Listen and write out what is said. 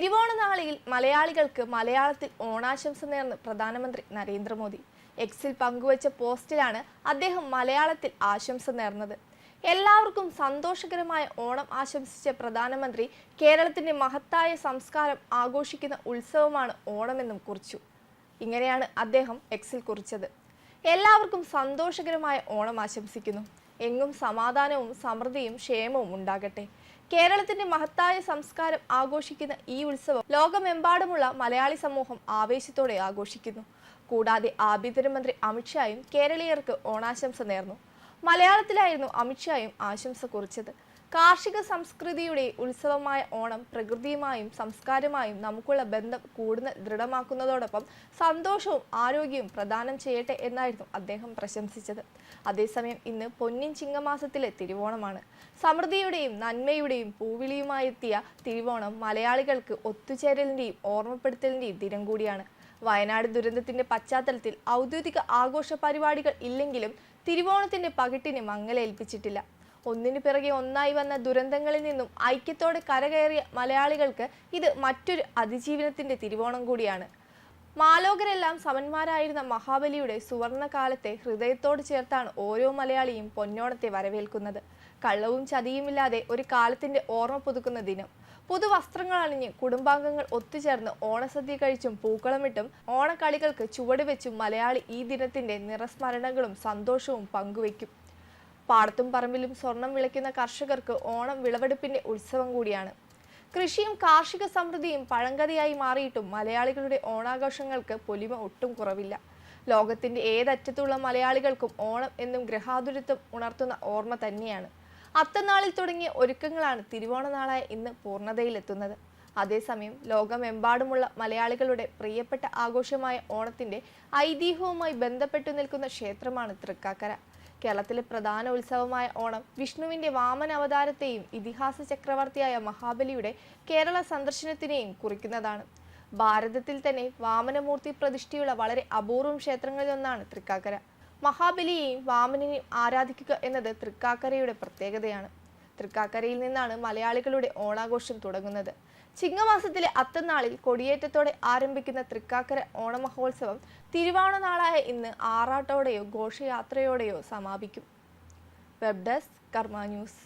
തിരുവോണനാളിൽ മലയാളികൾക്ക് മലയാളത്തിൽ ഓണാശംസ നേർന്ന് പ്രധാനമന്ത്രി നരേന്ദ്രമോദി. എക്സിൽ പങ്കുവച്ച പോസ്റ്റിലാണ് അദ്ദേഹം മലയാളത്തിൽ ആശംസ നേർന്നത്. എല്ലാവർക്കും സന്തോഷകരമായ ഓണം ആശംസിച്ച പ്രധാനമന്ത്രി കേരളത്തിന്റെ മഹത്തായ സംസ്കാരം ആഘോഷിക്കുന്ന ഉത്സവമാണ് ഓണമെന്നും കുറിച്ചു. ഇങ്ങനെയാണ് അദ്ദേഹം എക്സിൽ കുറിച്ചത്. എല്ലാവർക്കും സന്തോഷകരമായ ഓണം ആശംസിക്കുന്നു. എങ്ങും സമാധാനവും സമൃദ്ധിയും ക്ഷേമവും ഉണ്ടാകട്ടെ. കേരളത്തിന്റെ മഹത്തായ സംസ്കാരം ആഘോഷിക്കുന്ന ഈ ഉത്സവം ലോകമെമ്പാടുമുള്ള മലയാളി സമൂഹം ആവേശത്തോടെ ആഘോഷിക്കുന്നു. കൂടാതെ ആഭ്യന്തരമന്ത്രി അമിത്ഷായും കേരളീയർക്ക് ഓണാശംസ നേർന്നു. മലയാളത്തിലായിരുന്നു അമിത്ഷായും ആശംസ കുറിച്ചത്. കാർഷിക സംസ്കൃതിയുടെ ഉത്സവമായ ഓണം പ്രകൃതിയുമായും സംസ്കാരമായും നമുക്കുള്ള ബന്ധം കൂടുതൽ ദൃഢമാക്കുന്നതോടൊപ്പം സന്തോഷവും ആരോഗ്യവും പ്രദാനം ചെയ്യട്ടെ എന്നായിരുന്നു അദ്ദേഹം പ്രശംസിച്ചത്. അതേസമയം ഇന്ന് പൊന്നിൻ ചിങ്ങമാസത്തിലെ തിരുവോണമാണ്. സമൃദ്ധിയുടെയും നന്മയുടെയും പൂവിളിയുമായെത്തിയ തിരുവോണം മലയാളികൾക്ക് ഒത്തുചേരലിന്റെയും ഓർമ്മപ്പെടുത്തലിന്റെയും ദിനം കൂടിയാണ്. വയനാട് ദുരന്തത്തിന്റെ പശ്ചാത്തലത്തിൽ ഔദ്യോഗിക ആഘോഷ പരിപാടികൾ ഇല്ലെങ്കിലും തിരുവോണത്തിന്റെ പകിട്ടിന് മങ്ങലേൽപ്പിച്ചിട്ടില്ല. ഒന്നിനു പിറകെ ഒന്നായി വന്ന ദുരന്തങ്ങളിൽ നിന്നും ഐക്യത്തോടെ കരകയറിയ മലയാളികൾക്ക് ഇത് മറ്റൊരു അതിജീവനത്തിന്റെ തിരുവോണം കൂടിയാണ്. മാലോകരെല്ലാം സമന്മാരായിരുന്ന മഹാബലിയുടെ സുവർണകാലത്തെ ഹൃദയത്തോട് ചേർത്താണ് ഓരോ മലയാളിയും പൊന്നോണത്തെ വരവേൽക്കുന്നത്. കള്ളവും ചതിയുമില്ലാതെ ഒരു കാലത്തിന്റെ ഓർമ്മ പുതുക്കുന്ന ദിനം. പുതുവസ്ത്രങ്ങൾ അണിഞ്ഞ് കുടുംബാംഗങ്ങൾ ഒത്തുചേർന്ന് ഓണസദ്യ കഴിച്ചും പൂക്കളമിട്ടും ഓണക്കളികൾക്ക് ചുവടുവെച്ചും മലയാളി ഈ ദിനത്തിന്റെ നിറസ്മരണകളും സന്തോഷവും പങ്കുവയ്ക്കും. പാടത്തും പറമ്പിലും സ്വർണം വിളയ്ക്കുന്ന കർഷകർക്ക് ഓണം വിളവെടുപ്പിന്റെ ഉത്സവം കൂടിയാണ്. കൃഷിയും കാർഷിക സമൃദ്ധിയും പഴങ്കഥയായി മാറിയിട്ടും മലയാളികളുടെ ഓണാഘോഷങ്ങൾക്ക് പൊലിമ ഒട്ടും കുറവില്ല. ലോകത്തിന്റെ ഏതറ്റത്തുള്ള മലയാളികൾക്കും ഓണം എന്നും ഗൃഹാതുരത്വം ഉണർത്തുന്ന ഓർമ്മ തന്നെയാണ്. അത്തനാളിൽ തുടങ്ങിയ ഒരുക്കങ്ങളാണ് തിരുവോണനാളായ ഇന്ന് പൂർണതയിലെത്തുന്നത്. അതേസമയം ലോകമെമ്പാടുമുള്ള മലയാളികളുടെ പ്രിയപ്പെട്ട ആഘോഷമായ ഓണത്തിന്റെ ഐതിഹ്യവുമായി ബന്ധപ്പെട്ടു നിൽക്കുന്ന ക്ഷേത്രമാണ് തൃക്കാക്കര. കേരളത്തിലെ പ്രധാന ഉത്സവമായ ഓണം വിഷ്ണുവിന്റെ വാമന അവതാരത്തെയും ഇതിഹാസ ചക്രവർത്തിയായ മഹാബലിയുടെ കേരള സന്ദർശനത്തിനെയും കുറിക്കുന്നതാണ്. ഭാരതത്തിൽ തന്നെ വാമനമൂർത്തി പ്രതിഷ്ഠയുള്ള വളരെ അപൂർവം ക്ഷേത്രങ്ങളിലൊന്നാണ് തൃക്കാക്കര. മഹാബലിയെയും വാമനെയും ആരാധിക്കുക എന്നത് തൃക്കാക്കരയുടെ പ്രത്യേകതയാണ്. തൃക്കാക്കരയിൽ നിന്നാണ് മലയാളികളുടെ ഓണാഘോഷം തുടങ്ങുന്നത്. ചിങ്ങമാസത്തിലെ അത്തനാളിൽ കൊടിയേറ്റത്തോടെ ആരംഭിക്കുന്ന തൃക്കാക്കര ഓണമഹോത്സവം തിരുവോണനാളായ ഇന്ന് ആറാട്ടോടെയോ ഘോഷയാത്രയോടെയോ സമാപിക്കും. Web desk Karma news.